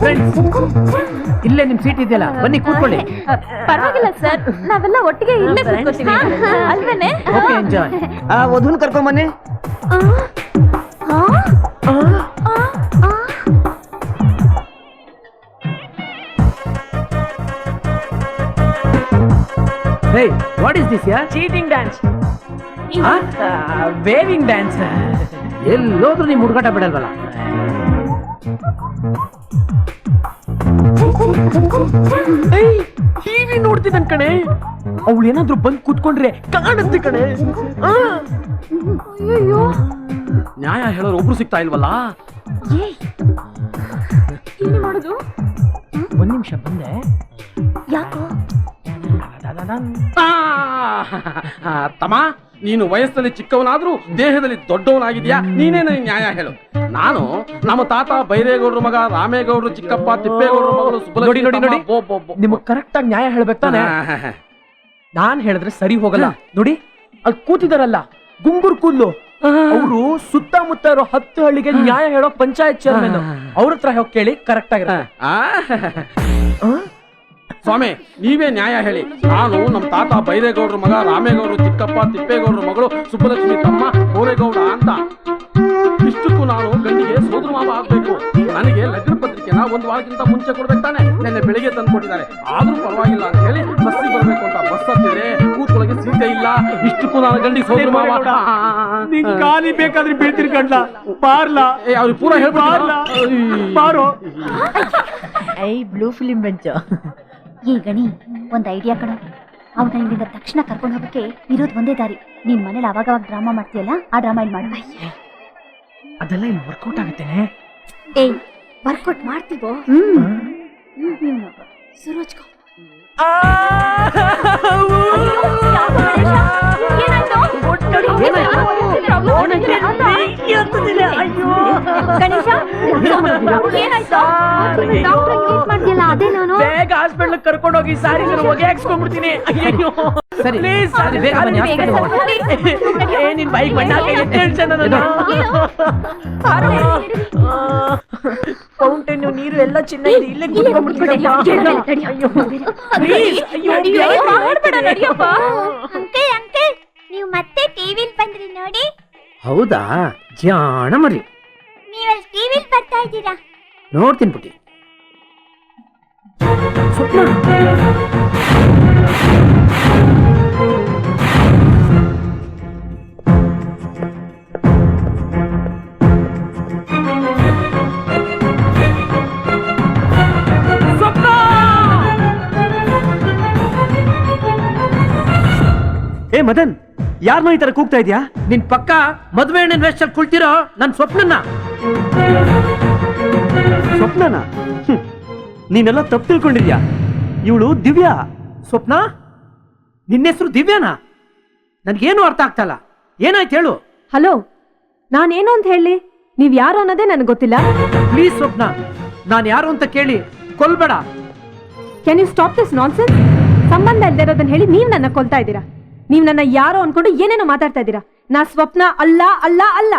Friends ಇಲ್ಲೇ ನಿಮ್ seat ಇದೆಯಲ್ಲ ಬನ್ನಿ ಕೂತ್ಕೊಳ್ಳಿ. ಪರವಾಗಿಲ್ಲ ಸರ್ ನಾವೆಲ್ಲ ಒಟ್ಟಿಗೆ ಇಲ್ಲೇ ಕೂತ್ಕೋತೀವಿ. ಅಲ್ವೇನೆ? ಓಕೆ ಎಂಜಾಯ್ ಆ ವಧುನ್ ಕರ್ಕೊಂಡ್ ಬನ್ನಿ. ಹೇ ವಾಟ್ ಇಸ್ ದಿಸ್ ಯಾ ಚೀಟಿಂಗ್ ಡ್ಯಾನ್ಸ್ ವೇವಿಂಗ್ ಡ್ಯಾನ್ಸ್ ಎಲ್ಲೋದ್ರೂ ನೀವು ಹುಡುಗಾಟ ಬಿಡಲ್ವಲ್ಲ? ಟಿವಿ ನೋಡ್ತೀನಿ ಕಣೆ. ಅವಳು ಏನಾದ್ರೂ ಬಂದು ಕೂತ್ಕೊಂಡ್ರೆ ಕಾಣುತ್ತೆ ಕಣೆ. ನ್ಯಾಯ ಹೇಳೋರು ಒಬ್ರು ಸಿಗ್ತಾ ಇಲ್ವಲ್ಲ? ಮಾಡೋದು? ಒಂದ್ ನಿಮಿಷ ಬಂದೆ. ಯಾಕೋ? ತಮ್ಮ ನೀನು ವಯಸ್ಸಲ್ಲಿ ಚಿಕ್ಕವನಾದ್ರೂ ದೇಹದಲ್ಲಿ ದೊಡ್ಡವನಾಗಿದ್ಯಾ? ನೀನೇ ನನಗೆ ನ್ಯಾಯ ಹೇಳು. ನಾನು ನಮ್ಮ ತಾತ ಬೈರೇಗೌಡ್ರ ಮಗ ರಾಮೇಗೌಡ್ರು ಚಿಕ್ಕಪ್ಪ ತಿಪ್ಪೇಗೌಡ್ರ ಮಗಳು ನೋಡಿ ನೋಡಿ ಬೋ. ಕರೆಕ್ಟ್ ಆಗಿ ನ್ಯಾಯ ಹೇಳ್ಬೇಕು ತಾನೆ? ನಾನ್ ಹೇಳಿದ್ರೆ ಸರಿ ಹೋಗಲ್ಲ. ನೋಡಿ ಅಲ್ಲಿ ಕೂತಿದಾರಲ್ಲ ಗುಂಗುರ್ ಕೂದ್ಲು. ಅವರು ಸುತ್ತಮುತ್ತ ಇರೋ ಹತ್ತು ಹಳ್ಳಿಗೆ ನ್ಯಾಯ ಹೇಳೋ ಪಂಚಾಯತ್ ಚೇರ್ಮನ್ ಅವ್ರ ಹತ್ರ ಹೋಗಿ ಕೇಳಿ ಕರೆಕ್ಟ್ ಆಗಿರ ಸ್ವಾಮಿ ನೀವೇ ನ್ಯಾಯ ಹೇಳಿ. ನಾನು ನಮ್ಮ ತಾತ ಬೈರೇಗೌಡ್ರ ಮಗ ರಾಮೇಗೌಡ್ರು ಚಿಕ್ಕಪ್ಪ ತಿಪ್ಪೇಗೌಡ್ರ ಮಗಳು ಸುಬ್ಬಲಕ್ಷ್ಮಿ ತಮ್ಮ ಗೋರೇಗೌಡ ಅಂತ. ಇಷ್ಟಕ್ಕೂ ನಾನು ಗಂಡಿಗೆ ಸೋದರ ಮಾವ ಆಗ್ಬೇಕು. ನನಗೆ ಲಗ್ನ ಪತ್ರಿಕೆನ ಒಂದು ವಾರಕ್ಕಿಂತ ಮುಂಚೆ ಕೊಡ್ಬೇಕು ತಾನೆ. ನೆನ್ನೆ ಬೆಳಿಗ್ಗೆ ತಂದು ಕೊಟ್ಟಿದ್ದಾರೆ ಆದ್ರೂ ಪರವಾಗಿಲ್ಲ ಅಂತ ಹೇಳಿ ಬಸ್ಸಿಗೆ ಬರಬೇಕು ಅಂತ ಬಸ್ ಹತ್ತಿದ್ರೆ ಕೂತ್ಕೊಳಗೆ ಸೀಟೇ ಇಲ್ಲ. ಇಷ್ಟಕ್ಕೂ ನಾನು ಗಂಡಿಗೆ ಸೋದರ ಮಾವ. ಆ. ಖಾಲಿ ಬೇಕಾದ್ರೆ ಬೀಳ್ತಿರ್ ಕಂಡ ಪಾರ್ಲ ಏ, ಅವ್ರಿಗೆ ಪೂರ ಹೇಳ್ಬಾರ್ಲ ಪಾರು ಐ ಬ್ಲೂ ಫಿಲಿಂ ಬೆಂಚ್ ಈ ಗಣಿ ಒಂದು ಐಡಿಯಾ ಕಣ ಅವನ ಇಲ್ಲಿಂದ ತಕ್ಷಣ ಕರ್ಕೊಂಡು ಹೋಗಕ್ಕೆ ಇರೋದು ಒಂದೇ ದಾರಿ ನಿಮ್ಮ ಮನೇಲಿ ಅವಾಗ ಅವಾಗ ಡ್ರಾಮಾ ಮಾಡ್ತೀಯಲ್ಲ ಆ ಡ್ರಾಮಾ ಇಲ್ಲಿ ಮಾಡು ಅದೆಲ್ಲ ಇಲ್ಲಿ ವರ್ಕೌಟ್ ಆಗುತ್ತೇನೆ ಏಯ್ ವರ್ಕೌಟ್ ಮಾಡ್ತೀವೋ ಹ್ಮ್ ಸುರೋಜ್ಕೋ ಗಣೇಶ ಅದೇ ನಾನು. ಬೇಗ ಹಾಸ್ಪಿಟಲ್ ಕರ್ಕೊಂಡು ಹೋಗಿ ಸಾರಿ ಹೊಗೆ ಹಾಕ್ಸ್ಕೊಂಡ್ಬಿಡ್ತೀನಿ. ಅಯ್ಯೋ ಸರಿ ಪ್ಲೀಸ್ ಸರಿ, ಬೇಗ ಬನ್ನಿ, ಹೋಗೋಣ. ಏ ನಿನ್ ಬೈಕ್ ಬಣ್ಣ ಫೌಂಟೇನ್ ನೀರು ಎಲ್ಲ ಚೆನ್ನಾಗಿದೆ ಇಲ್ಲೇ ಕುತ್ಕೊಂಡ್ಬಿಡ್ತೀನಿ ಅಯ್ಯೋ Please, ಅಯ್ಯೋ ಬೇಗ. ಅಂಕಲ್ ಅಂಕಲ್ ನೀವು ಮತ್ತೆ ಟಿವಿಲ್ ಬಂದ್ರಿ ನೋಡಿ. ಹೌದಾ? ಜಾಣ ಮರಿ. ನೀವು ಟಿವಿಲ್ ಬರ್ತಾ ಇದ್ದೀರಾ? ನೋಡ್ತೀನಿ ಪುಟಿ! ಏ ಮದನ್ ಯಾರನ್ನೋ ಈ ತರ ಕೂಗ್ತಾ ಇದ್ಯಾ? ನಿನ್ ಪಕ್ಕ ಮದುವೆ ಹಣ್ಣಿನ ವೇಷದಲ್ಲಿ ಕುಳ್ತಿರೋ ನನ್ನ ಸ್ವಪ್ನನ? ಹ್ಮ್. ನೀನೆಲ್ಲ ತಪ್ಪು ತಿಳ್ಕೊಂಡಿದ್ಯಾ ಇವಳು ದಿವ್ಯಾ? ಸ್ವಪ್ನ? ನಿನ್ನ ಹೆಸರು ದಿವ್ಯಾನಾ? ನನಗೇನು ಅರ್ಥ ಆಗ್ತಾ ಇಲ್ಲ. ಏನಾಯ್ತು ಹೇಳು. ಹಲೋ ನಾನೇನು ಅಂತ ಹೇಳಿ? ನೀವ್ ಯಾರು ಅನ್ನೋದೇ ನನಗೆ ಗೊತ್ತಿಲ್ಲ. ಪ್ಲೀಸ್ ಸ್ವಪ್ನ ನಾನು ಯಾರು ಅಂತ ಕೇಳಿ ಕೊಲ್ಬೇಡ. Can you stop this nonsense ಸಂಬಂಧ ಇಲ್ಲದೆ ಇರೋದನ್ನ ಹೇಳಿ ನೀವು ನನ್ನ ಕೊಲ್ತಾ ಇದ್ದೀರಾ? ನೀವ್ ನನ್ನ ಯಾರೋ ಅನ್ಕೊಂಡು ಏನೇನೋ ಮಾತಾಡ್ತಾ ಇದ್ದೀರಾ? ನಾ ಸ್ವಪ್ನ ಅಲ್ಲ ಅಲ್ಲ ಅಲ್ಲ.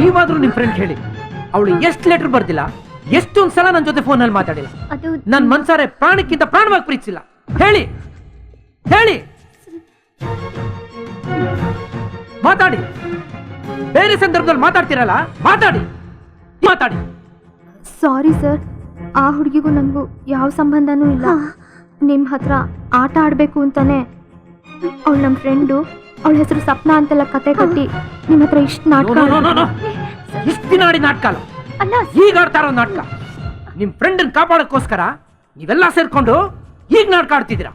ನೀವಾದ್ರೂ ನಿಮ್ ಫ್ರೆಂಡ್ ಹೇಳಿ ಅವಳು ಎಷ್ಟು ಲೆಟರ್ ಬರ್ದಿಲ್ಲ ಎಷ್ಟೊಂದ್ ಸಲ ನನ್ನ ಜೊತೆ ಫೋನಲ್ಲಿ ಮಾತಾಡಿಲ್ಲ. ಅದು ನನ್ ಮನ್ಸಾರೆ ಪ್ರಾಣಕ್ಕಿಂತ ಪ್ರಾಣವಾಗಿ ಪ್ರೀತಿಸಿಲ್ಲ. ಹೇಳಿ ಹೇಳಿ. ಮಾತಾಡಿ. ಬೇರೆ ಸಂದರ್ಭದಲ್ಲಿ ಮಾತಾಡ್ತೀರಲ್ಲ ಮಾತಾಡಿ ಮಾತಾಡಿ. ಸಾರಿ ಸರ್ ಆ ಹುಡುಗಿಗೂ ನಮಗೂ ಯಾವ ಸಂಬಂಧನೂ ಇಲ್ಲ. ನಿಮ್ಮ ಹತ್ರ ಆಟ ಆಡಬೇಕು ಅಂತಾನೆ. ಅವಳು ನಮ್ಮ ಫ್ರೆಂಡು ಅವಳ ಹೆಸರು ಸಪ್ನಾ ಅಂತೆಲ್ಲ ಕತೆ ಕಟ್ಟಿ ನಿಮ್ಮ ಹತ್ರ ಇಷ್ಟು ನಾಟಕ ಇಷ್ಟು ನಾಡಿ. ದಿನ ಆಡಿ ನಾಟಕ ಅಲ್ಲ ಈಗ ಆಡ್ತಾ ಇರೋ ನಾಟಕ. ನಿಮ್ ಫ್ರೆಂಡ್ ಕಾಪಾಡಕ್ಕೋಸ್ಕರ ನೀವೆಲ್ಲ ಸೇರ್ಕೊಂಡು ಈಗ ನಾಟಕ ಆಡ್ತಿದ್ದೀರಾ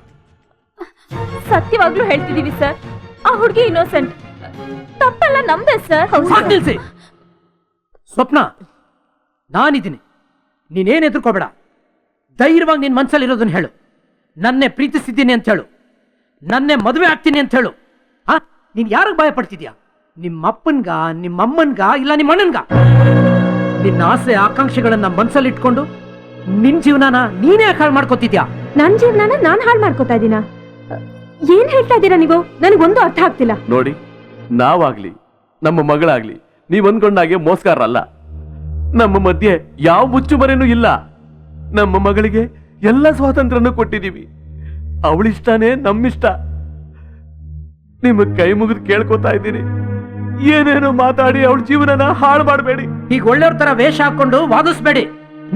ಸತ್ಯವಾಗ್ಲೂ ಹೇಳ್ತಿದೀವಿ ಸರ್ ಆ ಹುಡುಗಿ ಇನ್ನೋಸೆಂಟ್ ತಪ್ಪೆಲ್ಲ ನಮ್ದೆ ಸರ್ ನಿಲ್ಸಿ. ಸ್ವಪ್ನ ನಾನಿದ್ದೀನಿ. ನೀನೇನ್ ಎದುರ್ಕೋಬೇಡ ಧೈರ್ಯವಾಗಿ ನಿನ್ ಮನ್ಸಲ್ಲಿರೋದನ್ನ ಹೇಳು. ನನ್ನೇ ಪ್ರೀತಿಸಿದ್ದೀನಿ ಅಂತ ಹೇಳು. ನನ್ನೇ ಮದುವೆ ಆಗ್ತೀನಿ ಅಂತ ಹೇಳು. ಹಾ? ನೀನ್ ಯಾರಿಗೆ ಭಯ ಪಡ್ತಿದ್ಯಾ ನಿಮ್ಮ ಅಪ್ಪನ್ಗ ನಿಮ್ಮ ಅಮ್ಮನ್ಗ ಇಲ್ಲ ನಿಮ್ಮ ಅಣ್ಣನ್ಗ ನಿನ್ನ ಆಸೆ ಆಕಾಂಕ್ಷೆಗಳನ್ನ ಮನ್ಸಲ್ಲಿ ಇಟ್ಕೊಂಡು ನಿನ್ ಜೀವನನ ನೀನೇ ಯಾಕೆ ಹಾಳು ಮಾಡ್ಕೋತಿದ್ಯಾ? ನನ್ ಜೀವನನ ನಾನ್ ಹಾಳು ಮಾಡ್ಕೋತಾ ಇದೀನ? ಏನ್ ಹೇಳ್ತಾ ಇದ್ದೀರಾ ನೀವು? ನನಗೊಂದು ಅರ್ಥ ಆಗ್ತಿಲ್ಲ. ನೋಡಿ ನಾವಾಗ್ಲಿ ನಮ್ಮ ಮಗಳಾಗ್ಲಿ ನೀವ್ ಅನ್ಕೊಂಡಾಗೆ ಮೋಸ್ಗಾರಲ್ಲ ನಮ್ಮ ಮಧ್ಯೆ ಯಾವ ಮುಚ್ಚುಮರೆನೂ ಇಲ್ಲ. ನಮ್ಮ ಮಗಳಿಗೆ ಎಲ್ಲ ಸ್ವಾತಂತ್ರ್ಯನೂ ಕೊಟ್ಟಿದೀವಿ. ಅವಳಿಷ್ಟಾನೇ ನಮ್ಮಿಷ್ಟ. ನಿಮ್ಮ ಕೈ ಮುಗಿದು ಕೇಳ್ಕೊತಾ ಇದ್ದೀನಿ. ಏನೇನೋ ಮಾತಾಡಿ ಅವಳ ಜೀವನನ ಹಾಳು ಮಾಡಬೇಡಿ. ಈಗ ಒಳ್ಳೆಯವ್ರ ತರ ವೇಷ ಹಾಕೊಂಡು ವಾದಿಸ್ಬೇಡಿ.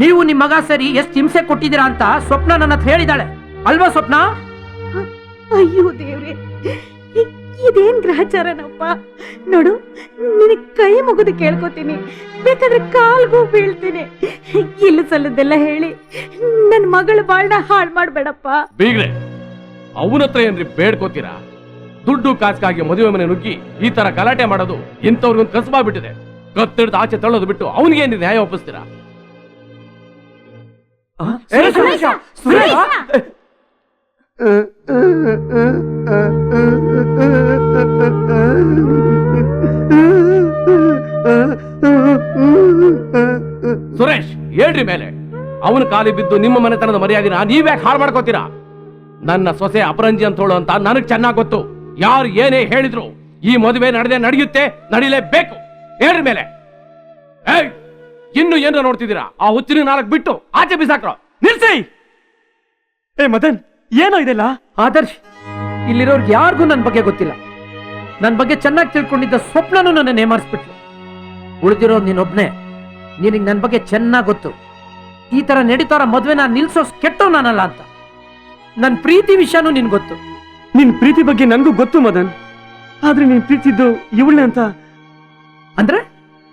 ನೀವು ನಿಮ್ ಮಗ ಸರಿ ಎಷ್ಟು ಹಿಂಸೆ ಕೊಟ್ಟಿದ್ದೀರಾ ಅಂತ ಸ್ವಪ್ನ ನನ್ನ ಹತ್ರ ಹೇಳಿದಾಳೆ. ಅಲ್ವಾ ಸ್ವಪ್ನ? ಅಯ್ಯೋ ದೇವ್ರೆ ಇದೇನ್ ಗ್ರಹಚಾರನಪ್ಪ? ನೋಡು ನಿನಗ್ ಕೈ ಮುಗಿದು ಕೇಳ್ಕೊತೀನಿ. ಬೇಕಾದ್ರೆ ಕಾಲ್ಗೂ ಬೀಳ್ತೀನಿ. ಇಲ್ಲ ಸಲ್ಲದೆಲ್ಲ ಹೇಳಿ ನನ್ ಮಗಳ ಬಾಳ್ನ ಹಾಳ್ ಮಾಡ್ಬೇಡಪ್ಪ. ಬೀಗ್ರೆ ಅವನ ಹತ್ರ ಏನ್ರಿ ಬೇಡ್ಕೋತೀರಾ? ದುಡ್ಡು ಕಾಸ್ಕಾಗಿ ಮದುವೆ ಮನೆ ನುಗ್ಗಿ ಈ ತರ ಗಲಾಟೆ ಮಾಡೋದು ಇಂಥವ್ರಿಗೊಂದು ಕಸಬಾಗ್ಬಿಟ್ಟಿದೆ. ಕತ್ತಿಡ್ದು ಆಚೆ ತಳ್ಳೋದು ಬಿಟ್ಟು ಅವನಿಗೆ ಏನಿದೆ ನ್ಯಾಯ ಒಪ್ಪಿಸ್ತೀರಾ ಸುರೇಶ್ ಹೇಳ್ರಿ ಮೇಲೆ ಅವನ ಕಾಲಿ ಬಿದ್ದು ನಿಮ್ಮ ಮನೆತನದ ಮರ್ಯಾದಿನ ನೀವ್ಯಾಕೆ ಹಾಳು ಮಾಡ್ಕೋತೀರಾ ನನ್ನ ಸೊಸೆ ಅಪರಂಜಿ ಅಂತೋಳು ಅಂತ ನನಗ್ ಚೆನ್ನಾಗ್ ಗೊತ್ತು ಯಾರು ಏನೇ ಹೇಳಿದ್ರು ಈ ಮದುವೆ ನಡೆದೇ ನಡೆಯುತ್ತೆ ನಡಿಲೇಬೇಕು ಹೇಳ್ರಿ ಮೇಲೆ. ಏಯ್ ಇನ್ನು ಏನ್ರ ನೋಡ್ತಿದ್ದೀರಾ? ಆ ಹುಚ್ಚಿನ ನಾಲ್ಕು ಬಿಟ್ಟು ಆಚೆ ಬಿಸಾಕ್ರೋ. ನಿಲ್ಸಿ! ಏ ಮದನ್ ಏನೋ ಇದೆಲ್ಲ? ಆದರ್ಶ್ ಇಲ್ಲಿರೋರ್ಗೆ ಯಾರಿಗೂ ನನ್ನ ಬಗ್ಗೆ ಗೊತ್ತಿಲ್ಲ. ನನ್ನ ಬಗ್ಗೆ ಚೆನ್ನಾಗಿ ತಿಳ್ಕೊಂಡಿದ್ದ ಸ್ವಪ್ನನೂ ನನ್ನ ನೇಮಾರಿಸ್ಬಿಟ್ಲು ಉಳಿದಿರೋ ನೀನೊಬ್ನೇ. ನಿನಗೆ ನನ್ನ ಬಗ್ಗೆ ಚೆನ್ನಾಗಿ ಗೊತ್ತು. ಈ ತರ ನಡೀತಾರ ಮದ್ವೆನ ನಿಲ್ಸೋ ಕೆಟ್ಟೋ ನಾನಲ್ಲ ಅಂತ. ನನ್ನ ಪ್ರೀತಿ ವಿಷಯನೂ ನಿನ್ ಗೊತ್ತು. ನಿನ್ ಪ್ರೀತಿ ಬಗ್ಗೆ ನನಗೂ ಗೊತ್ತು ಮದನ್. ಆದ್ರೆ ನೀನ್ ಪ್ರೀತಿದ್ದು ಇವಳೆ ಅಂತ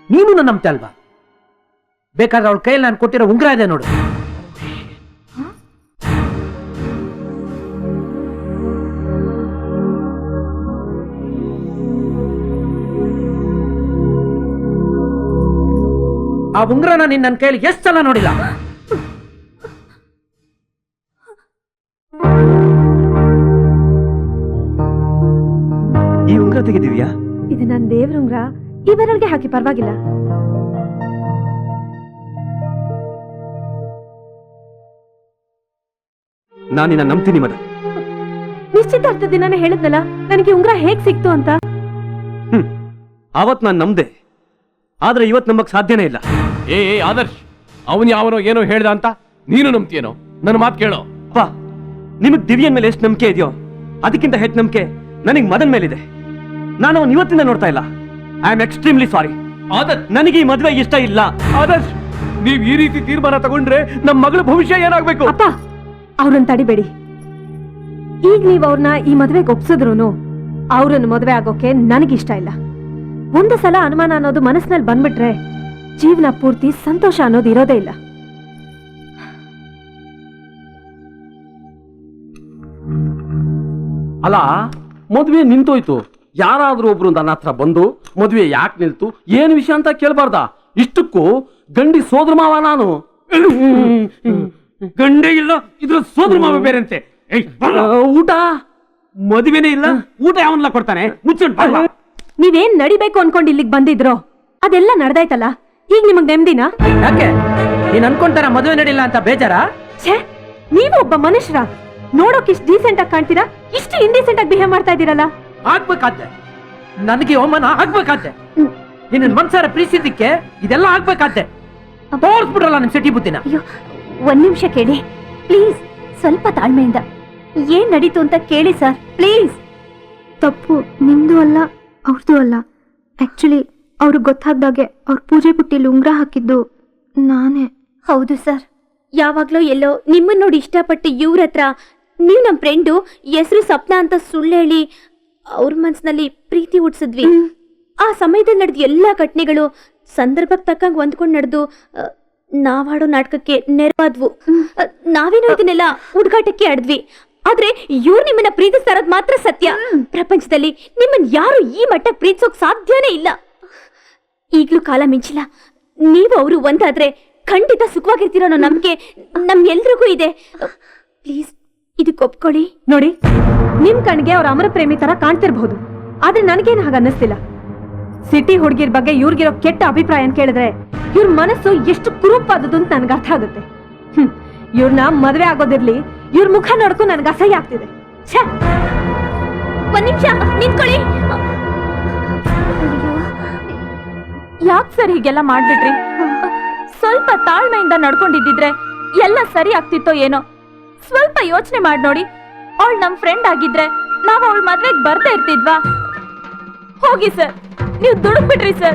ನೀನು ನನ್ನ ನಂಬ್ತಾ ಅಲ್ವಾ ಬೇಕಾದ್ರೆ ಅವಳ ಕೈಯಲ್ಲಿ ನಾನು ಕೊಟ್ಟಿರೋ ಉಂಗುರ ಇದೆ ನೋಡು. ಆ ಉಂಗುರನ ನೀನ್ ನನ್ನ ಕೈಯಲ್ಲಿ ಎಷ್ಟು ಸಲ ನೋಡಿಲ್ಲ? ಈ ಉಂಗುರ ತೆಗೆದಿವ್ಯಾ ಇದು ನನ್ನ ದೇವ್ರ ದೇವ್ರುಂಗ್ರ ಈ ಬೆರಳ್ಗೆ ಹಾಕಿ ಪರವಾಗಿಲ್ಲ. ನಾನು ನಿನ್ನ ನಂಬ್ತೀನಿ ಮದನ್ ನಿಶ್ಚಿತಾರ್ಥ ದಿನಾನೇ ಹೇಳಿದ್ನಲ್ಲ ನನಗೆ ಉಂಗ್ರ ಹೇಗ್ ಸಿಕ್ತು ಅಂತ? ಅವತ್ ನಾನು ನಂಬ್ದೆ. ಆದ್ರೆ ಇವತ್ ನಂಬಕ್ ಸಾಧ್ಯನೇ ಇಲ್ಲ. ಏ ಏ, ಆದರ್ಶ್ ಅವನ್ ಯಾವನೋ ಏನೋ ಹೇಳ್ದ ಅಂತ ನೀನು ನಂಬ್ತೀಯನೋ? ನನ್ನ ಮಾತು ಕೇಳೋ? ಅಪ್ಪ ನಿಮಗ್ ದಿವ್ಯನ್ ಮೇಲೆ ಎಷ್ಟು ನಂಬಿಕೆ ಇದೆಯೋ ಅದಕ್ಕಿಂತ ಹೆಚ್ಚು ನಂಬಿಕೆ ನನಗ್ ಮದನ್ ಮೇಲಿದೆ. ನಾನು ಅವನ್ ಇವತ್ತಿಂದ ನೋಡ್ತಾ ಇಲ್ಲ. I am extremely sorry Adarsh ನನಗೆ ಈ ಮದುವೆ ಇಷ್ಟ ಇಲ್ಲ. ಆದರ್ಶ್ ನೀವ್ ಈ ರೀತಿ ತೀರ್ಮಾನ ತಗೊಂಡ್ರೆ ನಮ್ಮ ಮಗಳ ಭವಿಷ್ಯ ಏನಾಗ್ಬೇಕು? ಅಪ್ಪ ಅವ್ರನ್ನ ತಡಿಬೇಡಿ. ಈಗ ನೀವ್ ಅವ್ರನ್ನ ಈ ಮದ್ವೆಗೆ ಒಪ್ಸಿದ್ರು ಅವ್ರನ್ನ ಮದ್ವೆ ಆಗೋಕೆ ನನಗಿಷ್ಟ ಇಲ್ಲ. ಒಂದು ಸಲ ಅನುಮಾನ ಅನ್ನೋದು ಮನಸ್ಸಿನಲ್ಲಿ ಬಂದ್ಬಿಟ್ರೆ ಜೀವನ ಪೂರ್ತಿ ಸಂತೋಷ ಅನ್ನೋದು ಇರೋದೇ ಇಲ್ಲ. ಅಲ್ಲ ಮದ್ವೆ ನಿಂತೋಯ್ತು. ಯಾರಾದ್ರೂ ಒಬ್ರು ನನ್ನ ಹತ್ರ ಬಂದು ಮದುವೆ ಯಾಕೆ ನಿಲ್ತು ಏನು ವಿಷಯ ಅಂತ ಕೇಳಬಾರ್ದ? ಇಷ್ಟಕ್ಕೂ ಗಂಡಿ ಸೋದ್ರ ಮಾವ ನಾನು. ಗಂಡೇ ಇಲ್ಲ ಇದ್ರ ಸೋದ್ರ ಮಾವ ಬೇರೆ ಅಂತೆ ಏಯ್, ಬರ್ಲ. ಊಟ? ಮದುವೆನೇ ಇಲ್ಲ ಊಟ ಯಾವನ್ಲ ಕೊಡ್ತಾನೆ. ನೀವೇನ್ ನಡಿಬೇಕು ಅನ್ಕೊಂಡು ಇಲ್ಲಿಗೆ ಬಂದಿದ್ರೋ? ಅದೆಲ್ಲ ನಡೆದಾಯ್ತಲ್ಲ? ಈಗ ನಿಮಗ್ ನೆಮ್ಮದಿನ? ಯಾಕೆ? ನೀನ್ ಅನ್ಕೊಂತಾರ ಮದುವೆ ನಡಿಲ್ಲ ಅಂತ ಬೇಜಾರಾ? ಛೇ ನೀವು ಒಬ್ಬ ಮನುಷ್ಯರ. ನೋಡೋಕ್ ಇಷ್ಟು ಡೀಸೆಂಟ್ ಆಗಿ ಕಾಣ್ತೀರಾ? ಇಷ್ಟು ಇಂಡೀಸೆಂಟ್ ಆಗಿ ಬಿಹೇವ್ ಮಾಡ್ತಾ ಇದೀರಲ್ಲ ಆಗ್ಬೇಕಾದ್ದೆ ನನಗೆ ಅವಮಾನ ಆಗ್ಬೇಕಾದ್ದೆ ನಿನ್ನ ಮನ್ಸಾರ ಪ್ರೀತಿಸಿದ್ದಕ್ಕೆ ಇದೆಲ್ಲ ಆಗ್ಬೇಕಾದ್ದೆ ತೋರಿಸ್ಬಿಡ್ರಲ್ಲ ನಿಮ್ ಸಿಟಿ ಬುದ್ಧಿನ. ಅಯ್ಯೋ ಒಂದ್ ನಿಮಿಷ ಕೇಳಿ. ಪ್ಲೀಸ್ ಸ್ವಲ್ಪ ತಾಳ್ಮೆಯಿಂದ. ಏನ್ ನಡೀತು ಅಂತ ಕೇಳಿ ಸರ್ ಪ್ಲೀಸ್. ತಪ್ಪು ನಿಮ್ದು ಅಲ್ಲ ಅವ್ರದ್ದು ಅಲ್ಲ. ಆಕ್ಚುಲಿ ಅವ್ರಿಗೆ ಗೊತ್ತಾಗ್ದಾಗೆ ಅವ್ರ ಪೂಜೆ ಬುಟ್ಟಿಲಿ ಉಂಗ್ರ ಹಾಕಿದ್ದು ನಾನೇ. ಹೌದು ಸರ್. ಯಾವಾಗ್ಲೋ ಎಲ್ಲೋ ನಿಮ್ಮನ್ನ ನೋಡಿ ಇಷ್ಟಪಟ್ಟು ಇವ್ರ ಹತ್ರ ನೀವು ನಮ್ಮ ಫ್ರೆಂಡು ಹೆಸರು ಸಪ್ನ ಅಂತ ಸುಳ್ಳು ಹೇಳಿ ಅವ್ರ ಮನ್ಸಿನಲ್ಲಿ ಪ್ರೀತಿ ಹುಟ್ಟಿಸಿದ್ವಿ ಆ ಸಮಯದಲ್ಲಿ ನಡೆದ ಎಲ್ಲಾ ಘಟನೆಗಳು ಸಂದರ್ಭಕ್ಕೆ ತಕ್ಕಂಗೆ ಹೊಂದ್ಕೊಂಡು ನಡೆದು ನಾವಾಡೋ ನಾಟಕಕ್ಕೆ ನೆರವಾದ್ವು. ನಾವೇನೋ ಇದನ್ನೆಲ್ಲ ಹುಡುಗಾಟಕ್ಕೆ ಆಡಿದ್ವಿ. ಆದ್ರೆ ಇವ್ರು ನಿಮ್ಮನ್ನ ಪ್ರೀತಿಸ್ತಾರದ್ ಮಾತ್ರ ಸತ್ಯ. ಪ್ರಪಂಚದಲ್ಲಿ ನಿಮ್ಮನ್ ಯಾರು ಈ ಮಟ್ಟಕ್ಕೆ ಪ್ರೀತಿಸೋಕ್ ಸಾಧ್ಯನೇ ಇಲ್ಲ. ಈಗ್ಲೂ ಕಾಲ ಮಿಂಚಿಲ್ಲ. ನೀವು ಅವರು ಒಂದಾದ್ರೆ ಖಂಡಿತ ಸುಖವಾಗಿರ್ತೀರೋ ಅನ್ನೋ ನಂಬಿಕೆ ನಮ್ಗೆಲ್ರಿಗೂ ಇದೆ. ಪ್ಲೀಸ್ ಇದಕ್ಕೆ ಒಪ್ಕೊಳ್ಳಿ. ನೋಡಿ, ನಿಮ್ ಕಣ್ಗೆ ಅವ್ರ ಅಮರ ಪ್ರೇಮಿ ತರ ಕಾಣ್ತಿರ್ಬಹುದು. ಆದ್ರೆ ನನಗೇನು ಹಾಗ ಅನ್ನಿಸ್ತಿಲ್ಲ. ಸಿಟಿ ಹುಡುಗಿರ್ ಬಗ್ಗೆ ಇವ್ರಿಗಿರೋ ಕೆಟ್ಟ ಅಭಿಪ್ರಾಯ ಅಂತ ಕೇಳಿದ್ರೆ ಇವ್ರ ಮನಸ್ಸು ಎಷ್ಟು ಕುರುಪಾದದ್ದು ಅಂತ ನನ್ಗೆ ಅರ್ಥ ಆಗುತ್ತೆ. ಹ್ಮ್ ಇವ್ರನ್ನ ಮದ್ವೆ ಆಗೋದಿರ್ಲಿ, ಇವ್ರ ಮುಖ ನೋಡ್ಕೊಂಡು ನನ್ಗೆ ಅಸಹ್ಯ ಆಗ್ತಿದೆ. ಛೇ! ನಿಮಿಷ, ನಿಂತ್ಕೊಳ್ಳಿ. ಯಾಕೆ ಸರ್ ಹೀಗೆಲ್ಲ ಮಾಡ್ಬಿಟ್ರಿ? ಸ್ವಲ್ಪ ತಾಳ್ಮೆಯಿಂದ ನಡ್ಕೊಂಡಿದ್ದಿದ್ರೆ ಎಲ್ಲ ಸರಿ ಆಗ್ತಿತ್ತೋ ಏನೋ? ಸ್ವಲ್ಪ ಯೋಚನೆ ಮಾಡಿ ನೋಡಿ. ಅವಳು ನಮ್ ಫ್ರೆಂಡ್ ಆಗಿದ್ರೆ ನಾವ್ ಅವಳ ಮದ್ವೆಗ್ ಬರ್ತಾ ಇರ್ತಿದ್ವಾ? ಹೋಗಿ ಸರ್, ನೀವು ದುಡುಕ್ಬಿಟ್ರಿ ಸರ್.